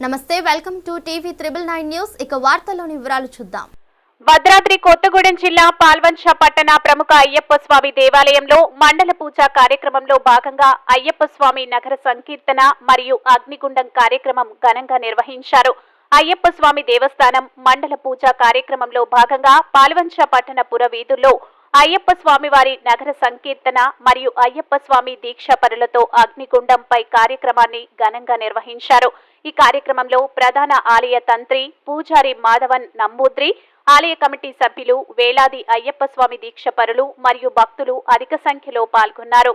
నమస్తే welcome to TV triple nine news. ఇక వార్తల్లోని వివరాలు చూద్దాం. భద్రాద్రి కొత్తగూడెం జిల్లా పాల్వంచ పట్టణ ప్రముఖ అయ్యప్ప స్వామి దేవాలయంలో మండల పూజ కార్యక్రమంలో భాగంగా అయ్యప్ప స్వామి నగర సంకీర్తన మరియు అగ్నిగుండం కార్యక్రమం ఘనంగా నిర్వహించారు. అయ్యప్ప స్వామి దేవస్థానం మండల పూజ కార్యక్రమంలో భాగంగా పాల్వంచ పట్టణ పుర వీధుల్లో అయ్యప్ప స్వామి వారి నగర సంకీర్తన మరియు అయ్యప్ప స్వామి దీక్ష పరులతో అగ్నిగుండంపై కార్యక్రమాన్ని ఘనంగా నిర్వహించారు. ఈ కార్యక్రమంలో ప్రధాన ఆలయ తంత్రి పూజారి మాధవన్ నమ్మూద్రి ఆలయ కమిటీ సభ్యులు వేలాది అయ్యప్ప స్వామి దీక్షపరులు మరియు భక్తులు అధిక సంఖ్యలో పాల్గొన్నారు.